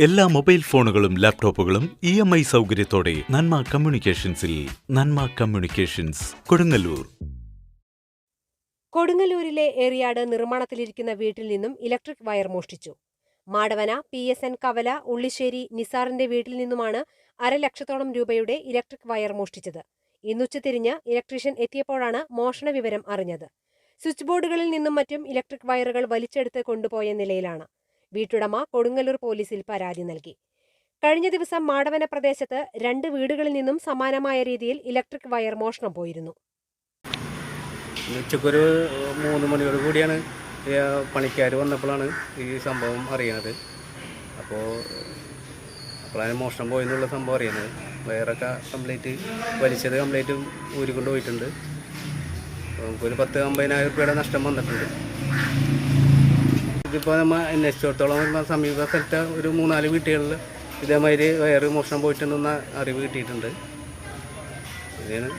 എല്ലാ മൊബൈൽ ഫോണുകളും ലാപ്ടോപ്പുകളും ഇ എം ഐ സൗകര്യത്തോടെ നന്മ കമ്മ്യൂണിക്കേഷൻസിൽ നന്മ കമ്മ്യൂണിക്കേഷൻസ് കൊടുങ്ങല്ലൂർ. കൊടുങ്ങല്ലൂരിലെ ഏറിയാട് നിർമ്മാണത്തിലിരിക്കുന്ന വീട്ടിൽ നിന്നും ഇലക്ട്രിക് വയർ മോഷ്ടിച്ചു. മാടവന പി എസ് എൻ കവല ഉള്ളിശ്ശേരി നിസാറിന്റെ വീട്ടിൽ നിന്നുമാണ് അരലക്ഷത്തോളം രൂപയുടെ ഇലക്ട്രിക് വയർ മോഷ്ടിച്ചത്. ഇന്നുച്ചതിരിഞ്ഞ് ഇലക്ട്രീഷ്യൻ എത്തിയപ്പോഴാണ് മോഷണ വിവരം അറിഞ്ഞത്. സ്വിച്ച് ബോർഡുകളിൽ നിന്നും മറ്റും ഇലക്ട്രിക് വയറുകൾ വലിച്ചെടുത്ത് കൊണ്ടുപോയ നിലയിലാണ്. വീട്ടുടമ കൊടുങ്ങല്ലൂർ പോലീസിൽ പരാതി നൽകി. കഴിഞ്ഞ ദിവസം മാടവന പ്രദേശത്ത് രണ്ട് വീടുകളിൽ നിന്നും സമാനമായ രീതിയിൽ ഇലക്ട്രിക് വയർ മോഷണം പോയിരുന്നു. ഉച്ചക്കൊരു മൂന്ന് മണിയോട് കൂടിയാണ് പണിക്കാർ വന്നപ്പോഴാണ് ഈ സംഭവം അറിയണത്. അപ്പോൾ അപ്പോഴാണ് മോഷണം പോയെന്നുള്ള സംഭവം അറിയുന്നത് വയറൊക്കെ കംപ്ലീറ്റ് വലിച്ചത് കംപ്ലീറ്റ് ഊരിക്കൊണ്ട് പോയിട്ടുണ്ട്. നമുക്കൊരു പത്ത് അമ്പതിനായിരം രൂപയുടെ നഷ്ടം വന്നിട്ടുണ്ട്. ഇതിപ്പോൾ നമ്മൾ അന്വേഷിച്ചിടത്തോളം വരുമ്പോൾ സമീപ സ്ഥലത്തെ ഒരു മൂന്നാൽ വീട്ടുകളിൽ ഇതേമാതിരി വയറ് മോഷണം പോയിട്ടുണ്ടെന്ന അറിവ് കിട്ടിയിട്ടുണ്ട്. ഇതിന്